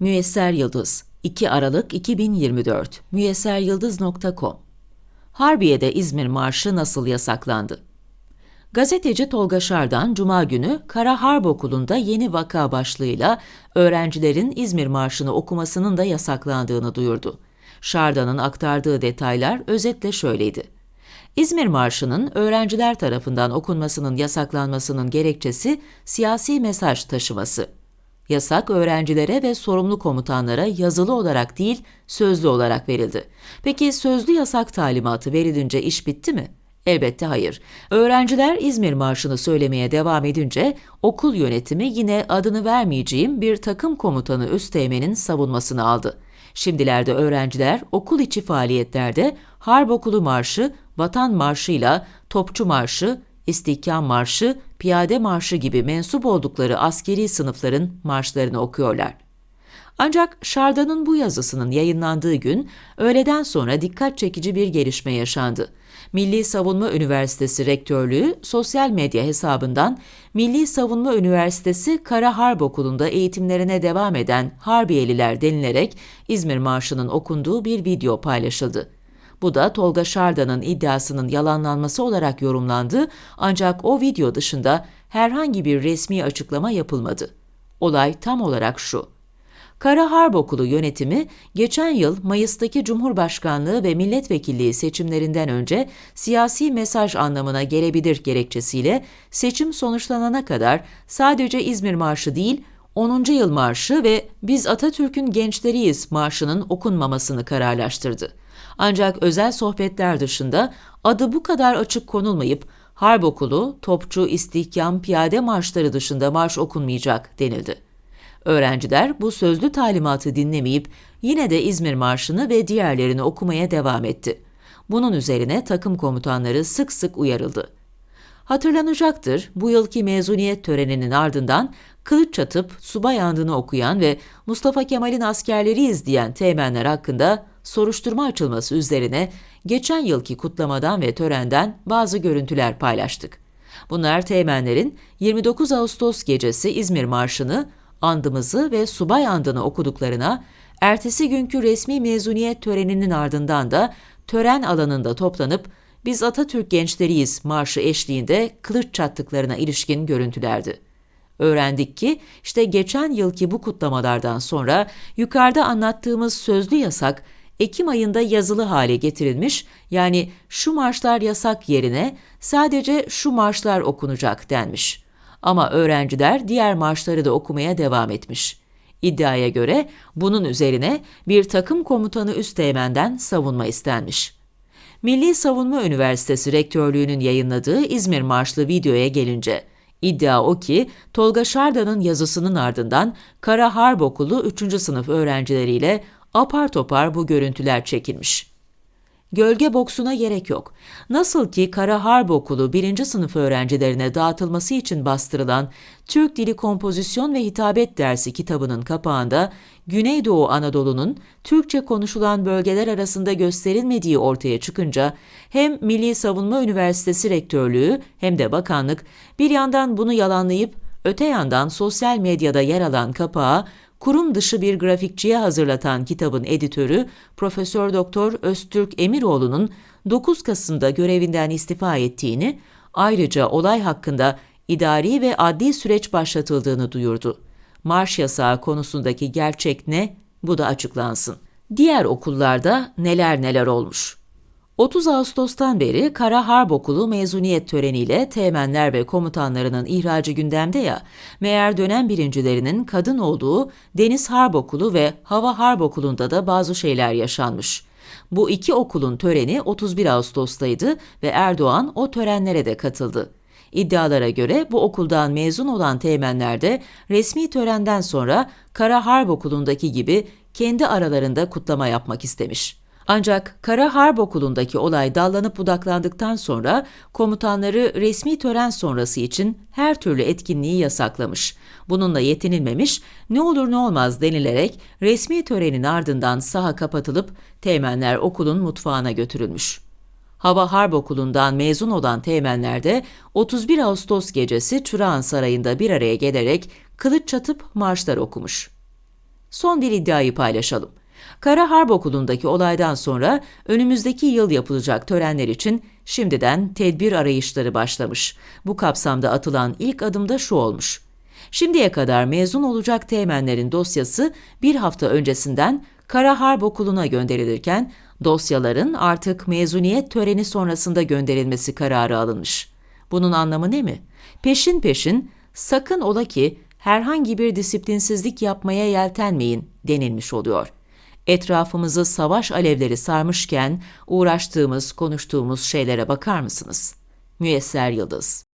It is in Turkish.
Müyesser Yıldız 2 Aralık 2024 müyesseryıldız.com Harbiye'de İzmir Marşı nasıl yasaklandı? Gazeteci Tolga Şardan, Cuma günü Kara Harp Okulu'nda yeni vaka başlığıyla öğrencilerin İzmir Marşı'nı okumasının da yasaklandığını duyurdu. Şardan'ın aktardığı detaylar özetle şöyleydi. İzmir Marşı'nın öğrenciler tarafından okunmasının yasaklanmasının gerekçesi siyasi mesaj taşıması. Yasak öğrencilere ve sorumlu komutanlara yazılı olarak değil, sözlü olarak verildi. Peki sözlü yasak talimatı verilince iş bitti mi? Elbette hayır. Öğrenciler İzmir Marşı'nı söylemeye devam edince okul yönetimi yine adını vermeyeceğim bir takım komutanı Üsteğmen'in savunmasını aldı. Şimdilerde öğrenciler okul içi faaliyetlerde Harp Okulu Marşı, Vatan Marşı'yla Topçu Marşı, İstihkam Marşı, Piyade Marşı gibi mensup oldukları askeri sınıfların marşlarını okuyorlar. Ancak Şarda'nın bu yazısının yayınlandığı gün öğleden sonra dikkat çekici bir gelişme yaşandı. Milli Savunma Üniversitesi Rektörlüğü sosyal medya hesabından Milli Savunma Üniversitesi Kara Harp Okulu'nda eğitimlerine devam eden Harbiyeliler denilerek İzmir Marşı'nın okunduğu bir video paylaşıldı. Bu da Tolga Şarda'nın iddiasının yalanlanması olarak yorumlandı ancak o video dışında herhangi bir resmi açıklama yapılmadı. Olay tam olarak şu. Kara Harp Okulu yönetimi geçen yıl Mayıs'taki Cumhurbaşkanlığı ve milletvekilliği seçimlerinden önce siyasi mesaj anlamına gelebilir gerekçesiyle seçim sonuçlanana kadar sadece İzmir Marşı değil 10. Yıl Marşı ve Biz Atatürk'ün Gençleriyiz marşının okunmamasını kararlaştırdı. Ancak özel sohbetler dışında adı bu kadar açık konulmayıp Harp Okulu, Topçu, İstihkam, Piyade marşları dışında marş okunmayacak denildi. Öğrenciler bu sözlü talimatı dinlemeyip yine de İzmir Marşı'nı ve diğerlerini okumaya devam etti. Bunun üzerine takım komutanları sık sık uyarıldı. Hatırlanacaktır, bu yılki mezuniyet töreninin ardından kılıç çatıp subay andını okuyan ve Mustafa Kemal'in askerleri izleyen teğmenler hakkında soruşturma açılması üzerine geçen yılki kutlamadan ve törenden bazı görüntüler paylaştık. Bunlar teğmenlerin 29 Ağustos gecesi İzmir Marşı'nı, andımızı ve subay andını okuduklarına, ertesi günkü resmi mezuniyet töreninin ardından da tören alanında toplanıp biz Atatürk gençleriyiz marşı eşliğinde kılıç çattıklarına ilişkin görüntülerdi. Öğrendik ki işte geçen yılki bu kutlamalardan sonra yukarıda anlattığımız sözlü yasak Ekim ayında yazılı hale getirilmiş yani şu marşlar yasak yerine sadece şu marşlar okunacak denmiş. Ama öğrenciler diğer marşları da okumaya devam etmiş. İddiaya göre bunun üzerine bir takım komutanı üsteğmenden savunma istenmiş. Milli Savunma Üniversitesi Rektörlüğü'nün yayınladığı İzmir Marşlı videoya gelince, iddia o ki Tolga Şarda'nın yazısının ardından Kara Harp Okulu 3. sınıf öğrencileriyle apar topar bu görüntüler çekilmiş. Gölge boksuna gerek yok. Nasıl ki Kara Harp Okulu 1. sınıf öğrencilerine dağıtılması için bastırılan Türk Dili Kompozisyon ve Hitabet dersi kitabının kapağında Güneydoğu Anadolu'nun Türkçe konuşulan bölgeler arasında gösterilmediği ortaya çıkınca hem Milli Savunma Üniversitesi Rektörlüğü hem de bakanlık bir yandan bunu yalanlayıp öte yandan sosyal medyada yer alan kapağı kurum dışı bir grafikçiye hazırlatan kitabın editörü Profesör Doktor Öztürk Emiroğlu'nun 9 Kasım'da görevinden istifa ettiğini, ayrıca olay hakkında idari ve adli süreç başlatıldığını duyurdu. Marş yasağı konusundaki gerçek ne? Bu da açıklansın. Diğer okullarda neler neler olmuş. 30 Ağustos'tan beri Kara Harp Okulu mezuniyet töreniyle teğmenler ve komutanlarının ihracı gündemde ya, meğer dönem birincilerinin kadın olduğu Deniz Harp Okulu ve Hava Harp Okulu'nda da bazı şeyler yaşanmış. Bu iki okulun töreni 31 Ağustos'taydı ve Erdoğan o törenlere de katıldı. İddialara göre bu okuldan mezun olan teğmenler de resmi törenden sonra Kara Harp Okulu'ndaki gibi kendi aralarında kutlama yapmak istemiş. Ancak Kara Harp Okulu'ndaki olay dallanıp budaklandıktan sonra komutanları resmi tören sonrası için her türlü etkinliği yasaklamış. Bununla yetinilmemiş, ne olur ne olmaz denilerek resmi törenin ardından saha kapatılıp teğmenler okulun mutfağına götürülmüş. Hava Harp Okulu'ndan mezun olan teğmenler de 31 Ağustos gecesi Çırağan Sarayı'nda bir araya gelerek kılıç çatıp marşlar okumuş. Son bir iddiayı paylaşalım. Kara Harp Okulu'ndaki olaydan sonra önümüzdeki yıl yapılacak törenler için şimdiden tedbir arayışları başlamış. Bu kapsamda atılan ilk adım da şu olmuş. Şimdiye kadar mezun olacak teğmenlerin dosyası bir hafta öncesinden Kara Harp Okulu'na gönderilirken dosyaların artık mezuniyet töreni sonrasında gönderilmesi kararı alınmış. Bunun anlamı ne mi? Peşin peşin sakın ola ki herhangi bir disiplinsizlik yapmaya yeltenmeyin denilmiş oluyor. Etrafımızı savaş alevleri sarmışken uğraştığımız, konuştuğumuz şeylere bakar mısınız? Müyesser Yıldız